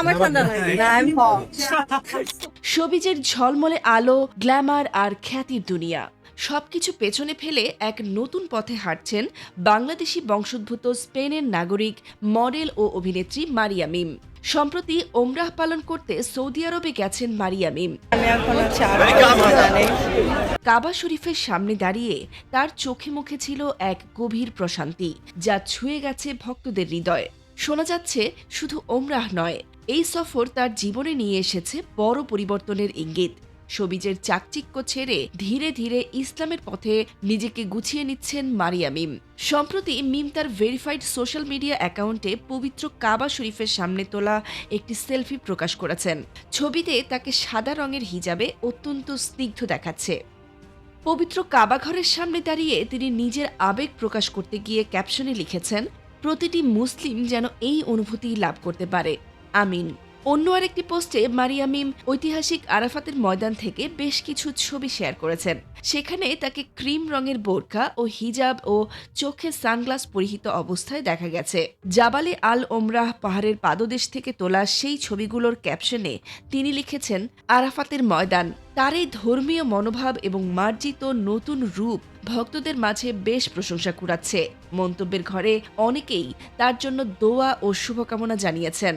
আমি সবিজের ঝলমলে আলো গ্ল্যামার আর খ্যাতির দুনিয়া। সবকিছু পেছনে ফেলে এক নতুন পথে হাঁটছেন বাংলাদেশি বংশোদ্ভূত স্পেনের নাগরিক মডেল ও অভিনেত্রী মারিয়া মিম। সম্প্রতি ওমরাহ পালন করতে সৌদি আরবে গেছেন মারিয়া মিম। নেই কাবা শরীফের সামনে দাঁড়িয়ে তার চোখে মুখে ছিল এক গভীর প্রশান্তি যা ছুঁয়ে গেছে ভক্তদের হৃদয়। শোনা যাচ্ছে শুধু ওমরাহ নয় এই সফর তার জীবনে নিয়ে এসেছে বড় পরিবর্তনের ইঙ্গিত। সবিজের চাকচিক্য ছেড়ে ধীরে ধীরে ইসলামের পথে নিজেকে গুছিয়ে নিচ্ছেন মারিয়া মিম। সম্প্রতি মিম তার ভেরিফাইড সোশ্যাল মিডিয়া অ্যাকাউন্টে পবিত্র কাবা শরীফের সামনে তোলা একটি সেলফি প্রকাশ করেছেন। ছবিতে তাকে সাদা রঙের হিজাবে অত্যন্ত স্নিগ্ধ দেখাচ্ছে। পবিত্র কাবা ঘরের সামনে দাঁড়িয়ে তিনি নিজের আবেগ প্রকাশ করতে গিয়ে ক্যাপশনে লিখেছেন, প্রতিটি মুসলিম যেন এই অনুভূতি লাভ করতে পারে। আমিন। অন্য আরেকটি পোস্টে মারিয়ামিম ঐতিহাসিক আরাফাতের ময়দান থেকে বেশ কিছু ছবি শেয়ার করেছেন। সেখানে তাকে ক্রিম রঙের বোরখা ও হিজাব ও চোখে সানগ্লাস পরিহিত অবস্থায় দেখা গেছে। জাবালে আল ওমরাহ পাহাড়ের পাদদেশ থেকে তোলা সেই ছবিগুলোর ক্যাপশনে তিনি লিখেছেন, আরাফাতের ময়দান, তার এই ধর্মীয় মনোভাব এবং মার্জিত নতুন রূপ ভক্তদের মাঝে বেশ প্রশংসা কুড়াচ্ছে। মন্তব্যের ঘরে অনেকেই তার জন্য দোয়া ও শুভকামনা জানিয়েছেন।